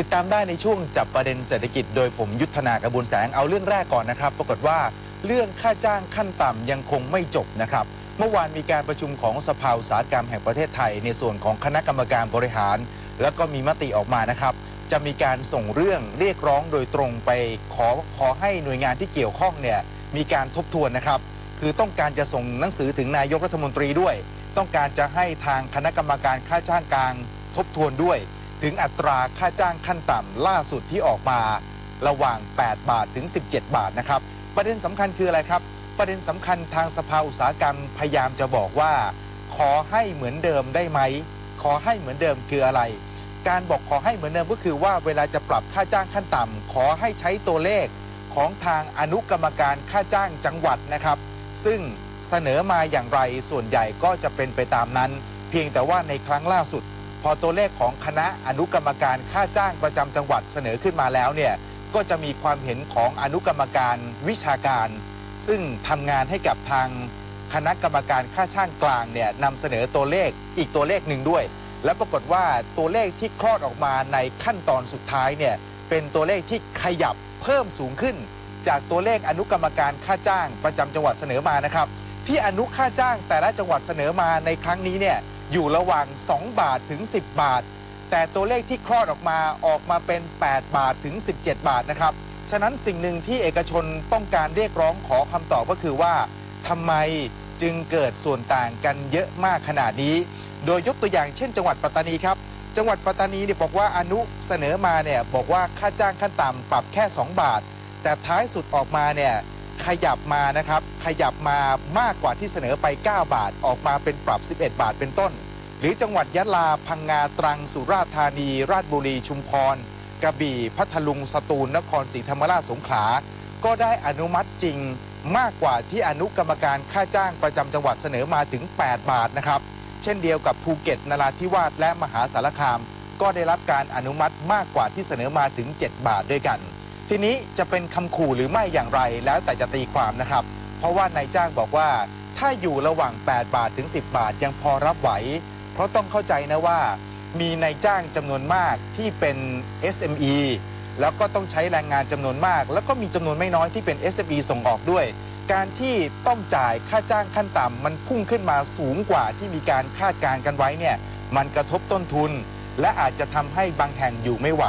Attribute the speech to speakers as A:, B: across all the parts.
A: ติดตามได้ในช่วงจับประเด็นเศรษฐกิจโดยผมยุทธนากระบวนแสงเอาเรื่องแรกก่อนนะครับ ปรากฏว่าเรื่องค่าจ้างขั้นต่ำยังคงไม่จบนะครับ เมื่อวานมีการประชุมของสภาอุตสาหกรรมแห่งประเทศไทย ในส่วนของคณะกรรมการบริหาร แล้วก็มีมติออกมานะครับ จะมีการส่งเรื่องเรียกร้องโดยตรงไปขอขอให้หน่วยงานที่เกี่ยวข้องเนี่ยมีการทบทวนนะครับ คือต้องการจะส่งหนังสือถึงนายกรัฐมนตรีด้วย ต้องการจะให้ทางคณะกรรมการค่าจ้างกลางทบทวนด้วย ถึงอัตราค่าจ้างขั้นต่ำล่าสุดที่ออกมาระหว่าง 8 บาทถึง 17 บาทนะครับ ประเด็นสำคัญคืออะไรครับ ประเด็นสำคัญทางสภาอุตสาหกรรมพยายามจะบอกว่า ขอให้เหมือนเดิมได้ไหม ขอให้เหมือนเดิมคืออะไร การบอกขอให้เหมือนเดิมก็คือว่าเวลาจะปรับค่าจ้างขั้นต่ำขอให้ใช้ตัวเลขของทางอนุกรรมการค่าจ้างจังหวัดนะครับ ซึ่งเสนอมาอย่างไรส่วนใหญ่ก็จะเป็นไปตามนั้น เพียงแต่ว่าในครั้งล่าสุด พอตัวเลขของคณะอนุกรรมการค่าจ้างประจำจังหวัดเสนอขึ้นมาแล้วเนี่ยก็จะมีความเห็นของอนุกรรมการวิชาการ ซึ่งทำงานให้กับทางคณะกรรมการค่าช่างกลางเนี่ยนำเสนอตัวเลขอีกตัวเลขหนึ่งด้วย และปรากฏว่าตัวเลขที่คลอดออกมาในขั้นตอนสุดท้ายเนี่ยเป็นตัวเลขที่ขยับเพิ่มสูงขึ้น จากตัวเลขอนุกรรมการค่าจ้างประจำจังหวัดเสนอมานะครับ ที่อนุค่าจ้างแต่ละจังหวัดเสนอมาในครั้งนี้เนี่ย อยู่ระหว่าง 2 บาทถึง 10 บาท แต่ตัวเลขที่คลอดออกมาออกมาเป็น 8 บาทถึง 17 บาทนะครับ ฉะนั้นสิ่งหนึ่งที่เอกชนต้องการเรียกร้องขอคำตอบก็คือว่าทำไมจึงเกิดส่วนต่างกันเยอะมากขนาดนี้ โดยยกตัวอย่างเช่น จังหวัดปัตตานีครับ จังหวัดปัตตานีเนี่ยบอกว่าอนุเสนอมาเนี่ยบอกว่าค่าจ้างขั้นต่ำปรับแค่ 2 บาท แต่ท้ายสุดออกมาเนี่ย ขยับมานะครับ ขยับมามากกว่าที่เสนอไป 9 บาทออกมาเป็นปรับ 11 บาทเป็นต้น หรือจังหวัดยะลาพังงาตรังสุราษฎร์ธานี ราชบุรีชุมพรกระบี่พัทลุงสตูลนครศรีธรรมราชสงขลาก็ได้อนุมัติจริงมากกว่าที่อนุกรรมการค่าจ้างประจำจังหวัดเสนอมาถึง 8 บาทนะครับ เช่นเดียวกับภูเก็ตนราธิวาสและมหาสารคาม ก็ได้รับการอนุมัติมากกว่าที่เสนอมาถึง 7 บาทด้วยกัน ทีนี้จะเป็นคำขู่หรือไม่อย่างไรแล้วแต่จะตีความนะครับ เพราะว่านายจ้างบอกว่า ถ้าอยู่ระหว่าง 8 บาทถึง 10 บาทยังพอรับไหว เพราะต้องเข้าใจนะว่า มีนายจ้างจำนวนมากที่เป็น SME แล้วก็ต้องใช้แรงงานจำนวนมาก แล้วก็มีจำนวนไม่น้อยที่เป็น SME ส่งออกด้วย การที่ต้องจ่ายค่าจ้างขั้นต่ำมันพุ่งขึ้นมาสูงกว่าที่มีการคาดการณ์กันไว้เนี่ยมันกระทบต้นทุน และอาจจะทำให้บางแห่งอยู่ไม่ไหว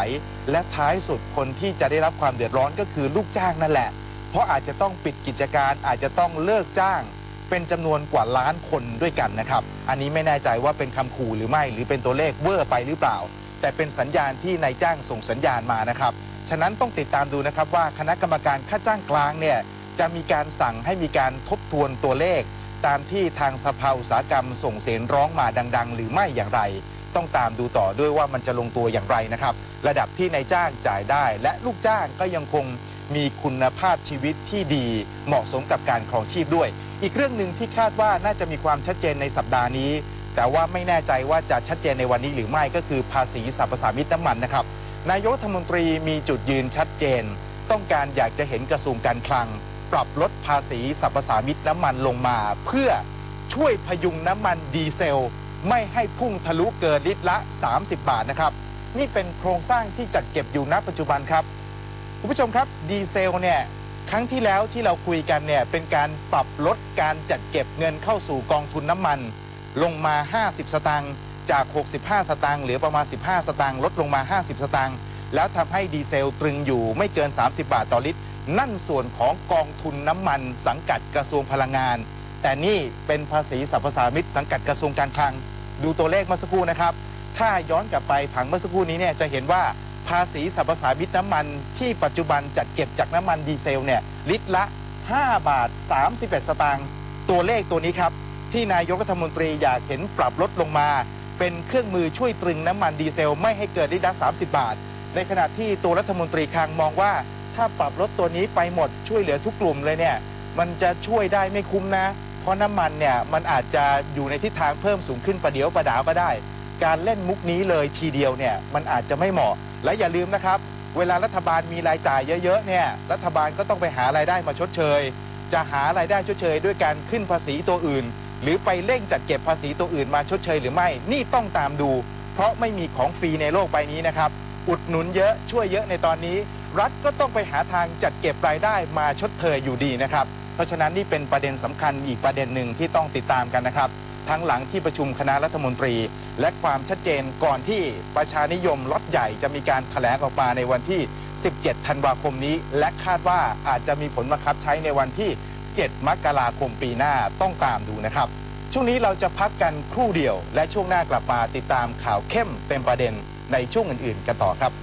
A: และท้ายสุดคนที่จะได้รับความเดือดร้อนก็คือลูกจ้างนั่นแหละ เพราะอาจจะต้องปิดกิจการอาจจะต้องเลิกจ้าง เป็นจำนวนกว่าล้านคนด้วยกันนะครับ อันนี้ไม่แน่ใจว่าเป็นคำขู่หรือไม่ หรือเป็นตัวเลขเวอร์ไปหรือเปล่า แต่เป็นสัญญาณที่นายจ้างส่งสัญญาณมานะครับ ฉะนั้นต้องติดตามดูนะครับว่าคณะกรรมการค่าจ้างกลางเนี่ยจะมีการสั่งให้มีการทบทวนตัวเลข ตามที่ทางสภาอุตสาหกรรมส่งเสียงร้องมาดัง ๆ หรือไม่อย่างไร ต้องตามดูต่อด้วยว่ามันจะลงตัวอย่างไรนะครับ ระดับที่นายจ้างจ่ายได้ และลูกจ้างก็ยังคงมีคุณภาพชีวิตที่ดีเหมาะสมกับการครองชีพด้วย อีกเรื่องหนึ่งที่คาดว่าน่าจะมีความชัดเจนในสัปดาห์นี้ แต่ว่าไม่แน่ใจว่าจะชัดเจนในวันนี้หรือไม่ก็คือภาษีสรรพสามิตน้ำมันนะครับนายกรัฐมนตรีมีจุดยืนชัดเจน ต้องการอยากจะเห็นกระทรวงการคลัง ปรับลดภาษีสรรพสามิตน้ำมันลงมา เพื่อช่วยพยุงน้ำมันดีเซล ไม่ให้พุ่งทะลุเกินลิตรละ 30 บาทนะครับ นี่เป็นโครงสร้างที่จัดเก็บอยู่ณปัจจุบันครับคุณผู้ชมครับดีเซลเนี่ยครั้งที่แล้วที่เราคุยกันเนี่ยเป็นการปรับลดการจัดเก็บเงินเข้าสู่กองทุนน้ำมัน ลงมา 50 สตางค์จาก 65 สตางค์เหลือประมาณ 15 สตางค์ลดลงมา 50 สตางค์แล้วทำให้ดีเซลตรึงอยู่ไม่เกิน 30 บาทต่อลิตร นั่นส่วนของกองทุนน้ำมันสังกัดกระทรวงพลังงาน แต่นี่เป็นภาษีสรรพสามิตสังกัดกระทรวงการคลัง ดูตัวเลขเมื่อสักครู่นะครับ ถ้าย้อนกลับไปผังเมื่อสักครู่นี้เนี่ยจะเห็นว่าภาษีสรรพสามิตน้ำมัน ที่ปัจจุบันจัดเก็บจากน้ำมันดีเซลเนี่ยลิตรละ 5 บาท 31 สตางค์ตัวเลขตัวนี้ครับ ที่นายกรัฐมนตรีอยากเห็นปรับลดลงมา เป็นเครื่องมือช่วยตรึงน้ำมันดีเซล ไม่ให้เกิดลิตรละ 30 บาท ในขณะที่ตัวรัฐมนตรีคลังมองว่า ถ้าปรับลดตัวนี้ไปหมดช่วยเหลือทุกกลุ่มเลยเนี่ยมันจะช่วยได้ไม่คุ้มนะ เพราะน้ำมันเนี่ยมันอาจจะอยู่ในทิศทางเพิ่มสูงขึ้นประเดี๋ยวประดาวก็ได้ การเล่นมุกนี้เลยทีเดียวเนี่ยมันอาจจะไม่เหมาะ และอย่าลืมนะครับ เวลารัฐบาลมีรายจ่ายเยอะๆเนี่ยรัฐบาลก็ต้องไปหารายได้มาชดเชย จะหารายได้ชดเชย ด้วยการขึ้นภาษีตัวอื่น หรือไปเร่งจัดเก็บภาษีตัวอื่นมาชดเชยหรือไม่นี่ต้องตามดู เพราะไม่มีของฟรีในโลกใบนี้นะครับอุดหนุนเยอะช่วยเยอะในตอนนี้ รัฐก็ต้องไปหาทางจัดเก็บรายได้มาชดเชยอยู่ดีนะครับ เพราะฉะนั้นนี่เป็นประเด็นสำคัญอีกประเด็นหนึ่งที่ต้องติดตามกันนะครับ ทั้งหลังที่ประชุมคณะรัฐมนตรี และความชัดเจนก่อนที่ประชานิยมล็อตใหญ่จะมีการแถลงออกมาในวันที่ 17 ธันวาคมนี้ และคาดว่าอาจจะมีผลบังคับใช้ในวันที่ 7 มกราคมปีหน้าต้องตามดูนะครับ ช่วงนี้เราจะพักกันครู่เดียว และช่วงหน้ากลับมาติดตามข่าวเข้มเต็มประเด็นในช่วงอื่น ๆ กันต่อครับ